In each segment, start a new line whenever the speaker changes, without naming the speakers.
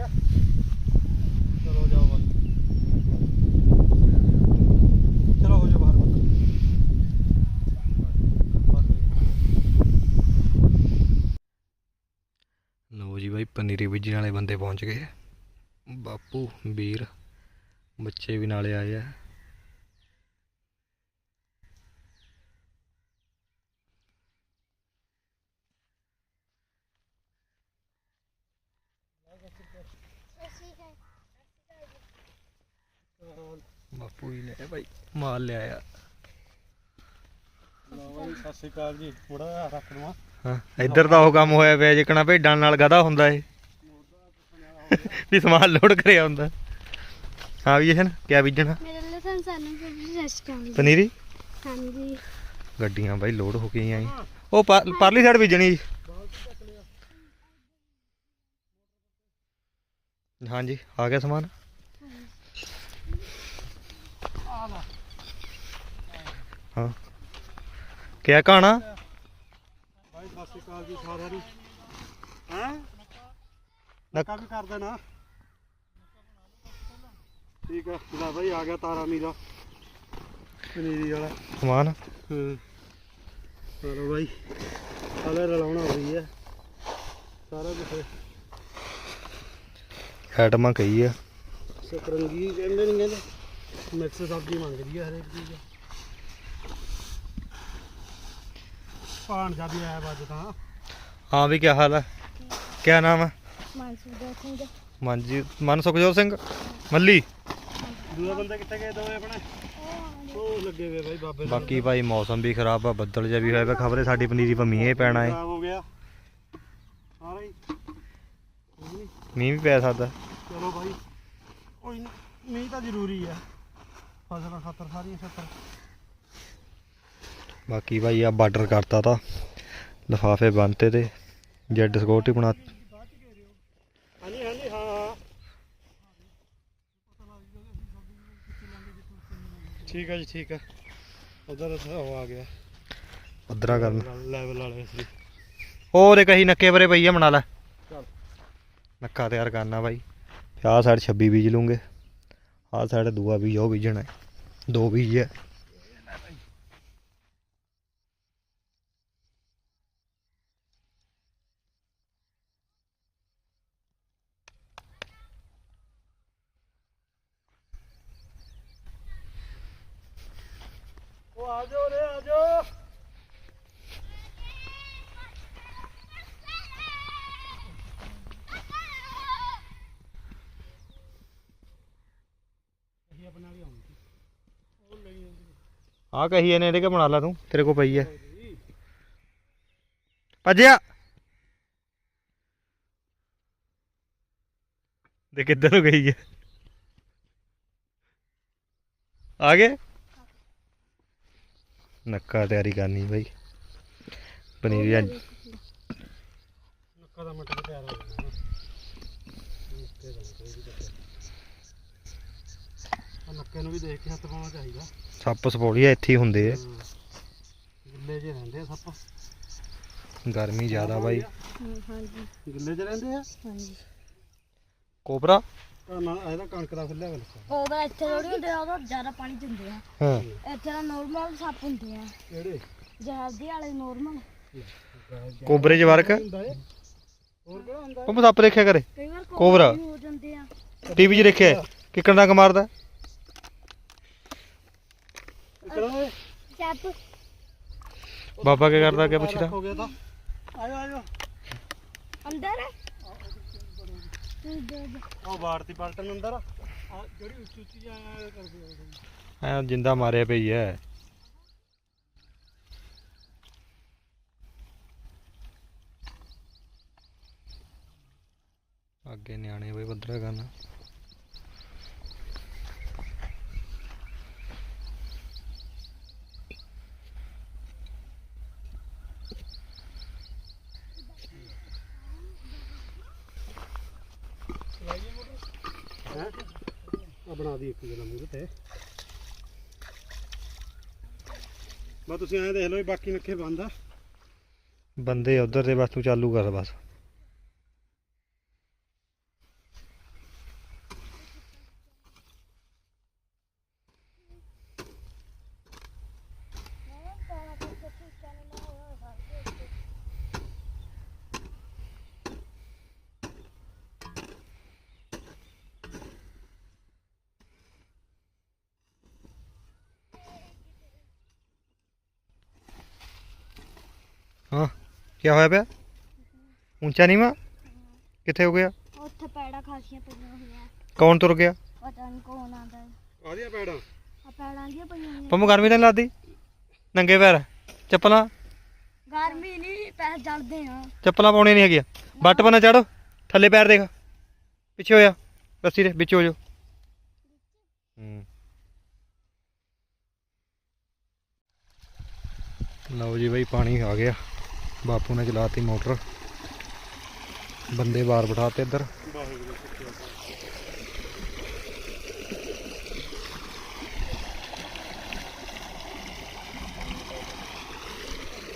ਠੀਕ ਹੈ ਚਲੋ ਜਾਓ ਬਸ ਚਲੋ ਹੋ ਜਾਓ ਬਾਹਰ
ਲਓ ਜੀ ਬਾਈ, ਪਨੀਰੀ ਬੀਜਣ ਵਾਲੇ ਬੰਦੇ ਪਹੁੰਚ ਗਏ। ਬਾਪੂ, ਵੀਰ, ਬੱਚੇ ਵੀ ਨਾਲੇ ਆਏ ਆ। ਬਾਪੂ ਹੀ ਲੈ ਬਾਈ। ਮਾਲ
ਲਓ ਬਾਈ ਸਤਿ ਸ਼੍ਰੀ ਅਕਾਲ ਜੀ। ਥੋੜਾ ਜਿਹਾ ਰੱਖ ਲਵਾਂ।
ਹਾਂ ਇੱਧਰ ਤਾਂ ਉਹ ਕੰਮ ਹੋਇਆ ਪਿਆ ਜਿਕਣਾ ਭੇਡਾਂ ਨਾਲ ਗਧਾ ਹੁੰਦਾ ਏ ਵੀ ਸਮਾਨ ਲੋਡ ਕਰਿਆ ਹੁੰਦਾ। ਹਾਂ ਵੀ ਜਸ਼ਨ ਕਿਆ ਬੀਜਣਾ?
ਮੇਰੇ ਲਈ ਸਾਨੂੰ
ਪਨੀਰੀ?
ਹਾਂਜੀ।
ਗੱਡੀਆਂ ਬਾਈ ਲੋਡ ਹੋ ਕੇ ਆਈ ਉਹ ਪਰ- ਪਰਲੀ ਸਾਈਡ ਬੀਜਣੀ ਜੀ। ਹਾਂਜੀ ਆ ਗਿਆ ਸਮਾਨ। ਹਾਂ। ਕਿਆ ਕਹਾਣਾ?
ਬਾਈ ਸਤਿ ਸ਼੍ਰੀ ਅਕਾਲ ਜੀ ਸਾਰਿਆਂ ਨੂੰ। ਹੈ? ਨੱਕਾ ਵੀ ਕਰ ਦੇਣਾ। ਠੀਕ ਆ ਲੈ ਬਾਈ ਆ ਗਿਆ ਤਾਰਾ ਮੀਰਾ ਪਨੀਰੀ ਵਾਲਾ।
ਸਮਾਨ?
ਹਾਂ। ਚਲੋ ਬਾਈ ਹਲੇ ਰਲਾਉਣਾ ਹੋ ਰਹੀ ਹੈ ਸਾਰਾ ਕੁਝ
ਆਈਟਮਾਂ ਕਈ ਆ।
ਸਤਰੰਗੀ ਕਹਿੰਦੇ ਨਹੀਂ ਕਹਿੰਦੇ? ਮਿਕਸ ਸਬਜ਼ੀ ਮੰਗਦੀ ਹੈ ਹਰੇਕ ਚੀਜ਼। ਪਾਣ ਜਾ ਵੀ ਆਇਆ ਵੱਜ ਤਾਂ।
ਹਾਂ ਵੀ ਕਿਆ ਹਾਲ ਹੈ ਕਿਆ ਨਾਮ ਹੈ
ਮਾਨਸੂਰ ਸਿੰਘ
ਮਨਜੀ ਮਨ ਸੁਖਜੋਤ ਸਿੰਘ? ਮੱਲੀ?
ਦੂਜੇ ਬੰਦੇ ਕਿੱਥੇ ਗਏ ਦੋਵੇਂ ਆਪਣੇ? ਉਹ ਲੱਗੇ ਹੋਏ ਬਾਈ ਬਾਬੇ ਦੇ
ਬਾਕੀ ਭਾਈ ਮੌਸਮ ਵੀ ਖਰਾਬ ਆ ਬੱਦਲ ਜਿਹਾ ਵੀ ਹੋਇਆ ਪਿਆ ਖਬਰੇ ਸਾਡੀ ਪਨੀਰੀ ਪਾ ਮੀਂਹ ਪੈਣਾ ਏ।
ਖਰਾਬ ਹੋ ਗਿਆ। ਸਾਰਾ ਹੀ ਕੋਈ ਨੀ,
ਮੀਂਹ ਵੀ ਪੈ ਸਕਦਾ।
ਚਲੋ ਬਾਈ। ਕੋਈ ਨੀ, ਮੀਂਹ ਤਾਂ ਜ਼ਰੂਰੀ ਹੈ ਫਸਲਾਂ ਖਾਤਰ ਸਾਰੀਆਂ ਖਾਤਰ।
ਬਾਕੀ ਭਾਈ ਆ ਬਾਰਡਰ ਕਰਤਾ ਤਾਂ ਲਫਾਫੇ ਬੰਨਤੇ ਤੇ ਜੈਡ ਸਿਕਿਉਰਿਟੀ ਬਣਾ
ਹਾਂਜੀ ਹਾਂਜੀ ਹਾਂ ਠੀਕ ਹੈ ਜੀ ਠੀਕ ਹੈ। ਉਧਰ ਉਹ ਆ ਗਿਆ।
ਪੱਧਰਾ ਕਰਨ।
ਲੈਵਲ ਵਾਲੇ ਸੀ।
ਉਹ ਦੇ ਕਹੀ ਨੱਕੇ ਪਰੇ ਪਈ ਆ ਬਣਾ ਲੈ। ਨੱਕਾ ਤਿਆਰ ਕਰਨਾ ਬਾਈ। ਤੇ ਆਹ ਸਾਈਡ 26 ਬੀਜ ਲੂੰਗੇ। ਆਹ ਸਾਈਡ ਦੂਆ ਬੀਜ ਉਹ ਬੀਜਣਾ। ਦੋ ਬੀਜ ਹੈ
ਉਹ ਆ ਜਾਓ ਆ
ਆਹ ਕਹੀ ਇਹਨੇ ਇਹਦੇ ਕੇ ਬਣਾ ਲਾ ਤੂੰ? ਤੇਰੇ ਕੋ ਪਈ ਹੈ ਭੱਜਿਆ। ਦੇ ਕਿੱਧਰ ਨੂੰ ਗਈ ਹੈ ਆ ਗਏ? ਨੱਕਾ ਤਿਆਰੀ ਕਰਨੀ ਬਾਈ। ਪਨੀਰੀ ਅੱਜ
ਨੱਕਾ ਦਾ ਮਟਰ ਤਿਆਰ ਹੋ ਜਾਣਾ ਨੱਕੇ ਨੂੰ ਵੀ ਦੇਖ ਕੇ ਹੱਥ ਪਾਉਣਾ ਚਾਹੀਦਾ।
ਸੱਪ ਸਪੋਲੀਆ ਇੱਥੇ ਹੀ ਹੁੰਦੇ ਆ।
ਗਿੱਲੇ ਜਿਹੇ ਰਹਿੰਦੇ ਆ ਸੱਪ।
ਗਰਮੀ ਜ਼ਿਆਦਾ ਬਾਈ।
ਹਾਂਜੀ।
ਗਿੱਲੇ ਜਿਹੇ ਰਹਿੰਦੇ ਆ?
ਹਾਂਜੀ।
ਕੋਬਰਾ?
ਨਾ ਇਹਦਾ ਕਣਕ ਦਾ ਖੁੱਲਿਆ ਵਾ
ਉਹਦਾ ਇੱਥੇ ਥੋੜੀ ਹੁੰਦੇ ਆ ਉਹਦਾ ਜ਼ਿਆਦਾ ਪਾਣੀ ਦਿੰਦੇ ਆ।
ਹਾਂ।
ਇੱਥੇ ਤਾਂ ਨੋਰਮਲ ਸੱਪ ਹੁੰਦੇ ਆ।
ਕਿਹੜੇ?
ਜਹਾਜ਼ੀ ਵਾਲੇ ਨੋਰਮਲ
ਕੋਬਰੇ ਚ ਵਰਕ?
ਹੁੰਦਾ ਏ ਹੋਰ ਕਿਹੜਾ ਹੁੰਦਾ
ਉਹ ਸੱਪ ਦੇਖਿਆ ਕਰੇ।
ਕਈ ਵਾਰ
ਕੋਬਰਾ।
ਵੀ ਹੋ ਜਾਂਦੇ ਆ।
ਟੀਵੀ 'ਚ ਦੇਖਿਆ ਕਿੱਕਣ ਡੰਗ ਮਾਰਦਾ?
ਕਿਹੜਾ ਓਏ
ਸੱਪ।
ਬਾਬਾ ਕੀ ਕਰਦਾ ਕਿਆ ਪੁੱਛਦਾ?
ਹੋ ਗਿਆ ਤਾਂ। ਆਜੋ ਆਜੋ
ਅੰਦਰ।
ਉਹ ਬਾੜਤੀ ਪਲਟਨ ਅੰਦਰ ਆ। ਜਿਹੜੀ ਉੱਚੀ ਉੱਚੀ ਆ ਕਰਦੇ ਆ
ਐ ਜਿੰਦਾ ਮਾਰਿਆ ਪਈ ਐ। ਅੱਗੇ ਨਿਆਣੇ ਬਈ ਬੱਦਰਾ ਕਰਨਾ
ਹੈ ਆ ਬਣਾ ਦੀ ਇੱਕ ਜਣਾ ਮੂੰਹ ਤੇ। ਬਾ ਤੁਸੀਂ ਐਂ ਦੇਖ ਲਓ ਵੀ ਬਾਕੀ ਨੱਖੇ ਬੰਦ ਆ।
ਬੰਦੇ ਉਧਰ ਦੇ ਬਸ ਤੂੰ ਚਾਲੂ ਕਰ ਬਸ। ਕੀ ਹੋਇਆ ਪਿਆ? ਉੱਚਾ ਨਹੀਂ ਵਾ ਕਿੱਥੇ ਹੋ ਗਿਆ?
ਉੱਥੇ ਪੈੜਾ ਖਾਸੀਆਂ ਪਈਆਂ ਹੋਈਆਂ।
ਕੌਣ ਤੁਰ ਗਿਆ?
ਪਤਾ ਨਹੀਂ ਕੌਣ ਆਂਦਾ
ਆਦੀਆਂ ਪੈੜਾਂ।
ਆ ਪੈੜਾਂ ਦੀਆਂ ਪਈਆਂ ਹੋਈਆਂ?
ਪੰਮੂ ਗਰਮੀ ਤਾਂ ਨੀ ਲੱਗਦੀ? ਨੰਗੇ ਪੈਰ। ਚੱਪਲਾਂ?
ਗਰਮੀ ਨਹੀਂ ਪੈਰ ਜਲਦੇ ਆ।
ਚੱਪਲਾਂ ਪਾਉਣੀਆਂ ਨਹੀਂ ਹੈਗੀਆਂ। ਬੱਟ ਬੰਨਾ ਚੜੋ ਥੱਲੇ ਪੈਰ ਦੇਖ। ਪਿੱਛੇ ਹੋਇਆ। ਰੱਸੀ ਦੇ ਵਿੱਚ ਹੋ ਜਾਓ। ਹੂੰ। ਲਓ ਜੀ ਬਾਈ ਪਾਣੀ ਆ ਗਿਆ। ਬਾਪੂ ਨੇ ਚਲਾਤੀ ਮੋਟਰ। ਬੰਦੇ ਬਾਹਰ ਬਿਠਾਤੇ ਇੱਧਰ।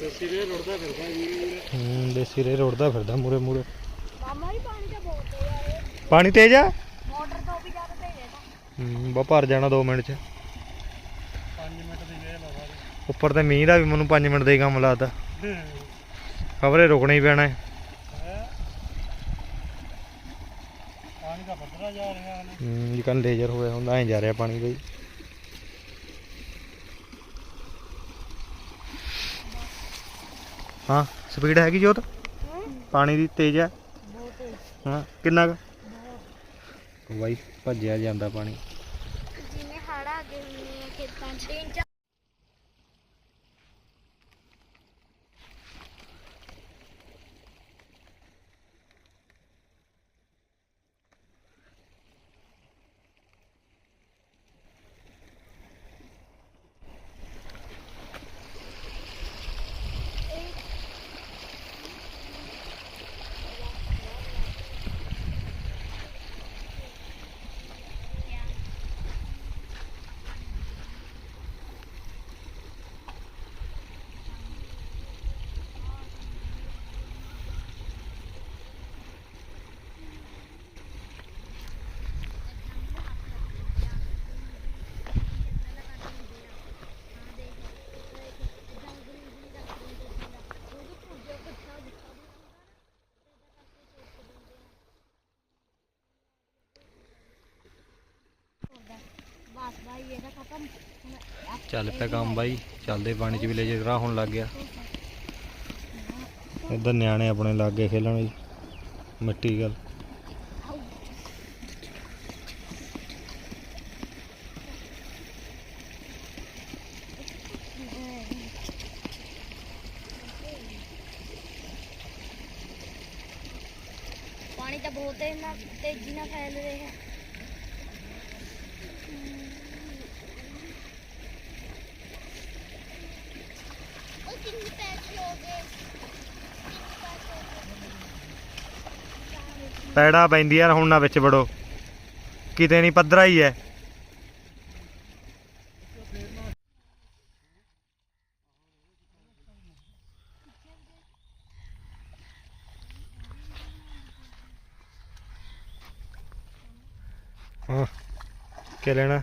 ਦੇਸੀ ਰੇ ਰੁੜਦਾ ਫਿਰਦਾ ਜੀ
ਹੂੰ ਦੇਸੀ ਰੇ ਰੋੜਦਾ ਫਿਰਦਾ ਮੂਰੇ ਮੂਰੇ।
ਮਾਮਾ ਜੀ ਪਾਣੀ ਬਹੁਤ ਤੇਜ਼ ਆ? ਇਹ
ਪਾਣੀ ਤੇਜ਼ ਆ
ਮੋਟਰ ਤੋਂ ਵੀ ਜ਼ਿਆਦਾ ਤੇਜ਼ ਹੈ ਤਾਂ
ਹੂੰ ਬਾ ਭਰ ਜਾਣਾ 2 ਮਿੰਟ ਚ।
5 ਮਿੰਟ ਦੀ ਵੇਲ ਆ
ਉੱਪਰ ਤੇ ਮੀਂਹ ਦਾ ਵੀ ਮੈਨੂੰ 5 ਮਿੰਟ ਦਾ ਕੰਮ ਲੱਗਦਾ। ਖਬਰੇ ਰੁਕਣਾ ਹੀ ਪੈਣਾ ਹੈ?
ਪਾਣੀ ਦਾ ਵੱਧਦਾ ਜਾ ਰਿਹਾ ਹਨ
ਹੂੰ ਜਿਕਨ ਲੇਜ਼ਰ ਹੋਇਆ ਹੁੰਦਾ ਐਂ ਜਾ ਰਿਹਾ ਪਾਣੀ ਬਈ। ਹਾਂ ਸਪੀਡ ਹੈਗੀ ਜੋਤ? ਪਾਣੀ ਦੀ ਤੇਜ਼ ਹੈ?
ਬਹੁਤ ਤੇਜ਼
ਹਾਂ ਕਿੰਨਾ ਕੁ? ਬਾਈ ਭੱਜਿਆ ਜਾਂਦਾ ਪਾਣੀ।
ਜਿਵੇਂ ਹੜ ਆ ਗਏ ਹੁੰਦੇ ਆ ਖੇਤਾਂ 'ਚ।
ਚੱਲ ਪਿਆ ਕੰਮ ਬਾਈ, ਚੱਲਦੇ ਪਾਣੀ 'ਚ ਵੀ ਲੇਜ਼ਰ ਰਾਹ ਹੋਣ ਲੱਗ ਗਿਆ। ਇੱਧਰ ਨਿਆਣੇ ਆਪਣੇ ਲਾਗੇ ਖੇਲਣ ਜੀ ਮਿੱਟੀ ਗੱਲ
ਪਾਣੀ ਤਾਂ ਬਹੁਤ ਤੇਜ਼ ਨਾਲ ਤੇਜ਼ੀ ਨਾਲ ਫੈਲ ਰਿਹਾ। ਹੈ ਉਹ ਕਿੰਨੇ ਪੈਸੇ ਹੋ ਗਏ
ਪੈੜਾ ਪੈਂਦੀ ਯਾਰ, ਹੁਣ ਨਾ ਵਿੱਚ ਵੜੋ। ਕਿਤੇ ਨਹੀਂ, ਪੱਧਰਾ ਹੀ ਹੈ। ਹਾਂ। ਕੀ ਲੈਣਾ?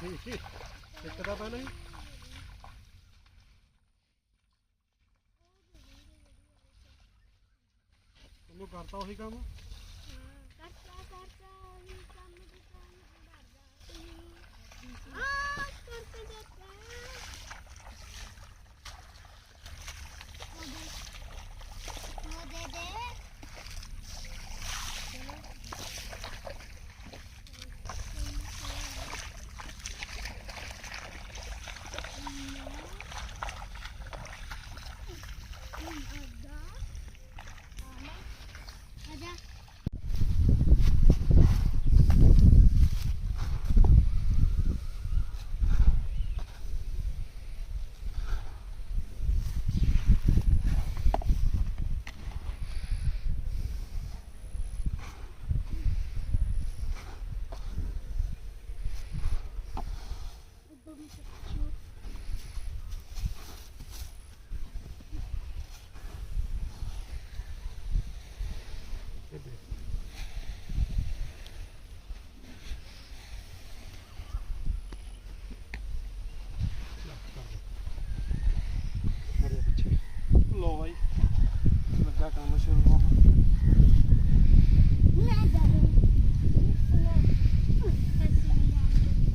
দেখতে পাবে না ਉਹਨੂੰ ਕਰਤਾ ਉਹੀ ਕੰਮ
ਕਰਤਾ ਕਰਤਾ ਉਹੀ ਕੰਮ ਜਿਸ ਤਰ੍ਹਾਂ ਕਰਦਾ
ਲੱਗਾ ਕੰਮ ਸ਼ੁਰੂ ਹੋਣ
ਮੈਂ ਜਾਊਂ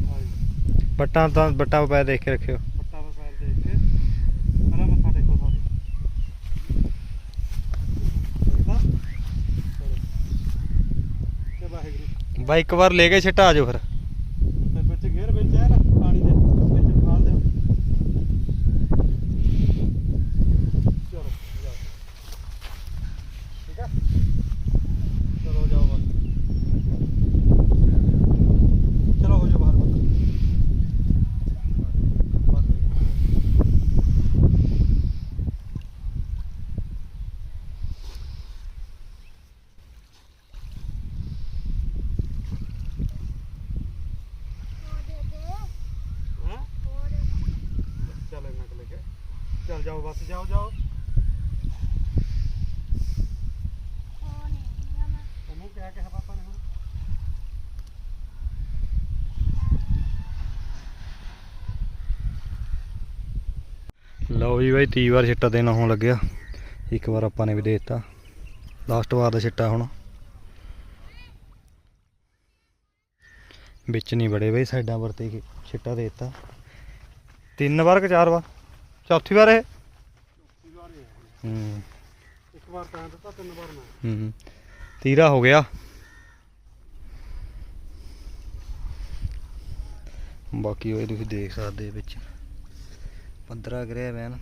ਆਈ
ਬੱਟਾਂ ਤਾਂ ਬੱਟਾਂ ਪੈ ਦੇਖ ਕੇ ਰੱਖਿਓ
ਪੱਟਾ ਵਾ ਪੈਰ ਦੇਖ ਕੇ ਪਹਿਲਾਂ ਮੱਥਾ ਟੇਕੋ ਸਾਰੇ ਦੇਖਦਾ ਚਲੋ ਤੇ ਵਾਹਿਗੁਰੂ
ਬਾਈ ਇੱਕ ਵਾਰ ਲੈ ਕੇ ਛਿੱਟਾ ਆ ਜਾਓ ਫਿਰ
ਤੇ ਵਿੱਚ ਘੇਰ ਵਿੱਚ ਹੈ ਨਾ ਪਾਣੀ ਦੇ ਵਿੱਚ ਖਾਲ ਦੇ ਚਲੋ ਜਾਓ ਚਲੋ ਜਾਓ ਬਸ ਚਲੋ ਹੋ ਜਾਓ ਬਾਹਰ ਬਸ ਚੱਲ ਇਹਨਾਂ ਕੋਲ ਲੈ ਕੇ। ਚੱਲ ਜਾਓ ਬਸ ਜਾਓ ਜਾਓ।
ਲਓ ਜੀ ਬਾਈ 30 ਵਾਰ ਛਿੱਟਾ ਦੇਣਾ ਹੋਣ ਲੱਗਿਆ। ਇੱਕ ਵਾਰ ਆਪਾਂ ਨੇ ਵੀ ਦੇ ਦਿੱਤਾ। ਲਾਸਟ ਵਾਰ ਦਾ ਛਿੱਟਾ ਹੁਣ। ਵਿੱਚ ਨਹੀਂ ਬੜੇ ਬਈ ਸਾਈਡਾਂ ਪਰ ਤੇ ਕੀ ਛਿੱਟਾ ਦੇ ਦਿੱਤਾ। ਤਿੰਨ ਵਾਰ ਕਿ ਚਾਰ ਵਾਰ? ਚੌਥੀ ਵਾਰ ਇਹ?
ਹੂੰ ਇੱਕ ਵਾਰ ਤਾਂ ਦਿੱਤਾ ਤਿੰਨ ਵਾਰ ਮੈਂ।
ਹੂੰ। ਤੀਰਾ ਹੋ ਗਿਆ। ਬਾਕੀ ਉਹ ਤੁਸੀਂ ਦੇਖ ਸਕਦੇ ਵਿੱਚ। 15 ਗ੍ਰਹਿ ਵੈਨ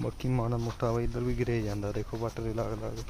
ਬਾਕੀ ਮਾੜਾ ਮੋਟਾ ਵਾ ਇੱਧਰ ਵੀ ਗਿਰੇ ਜਾਂਦਾ ਦੇਖੋ ਵੱਟ ਦੇ ਲਾਗ ਲਾਗ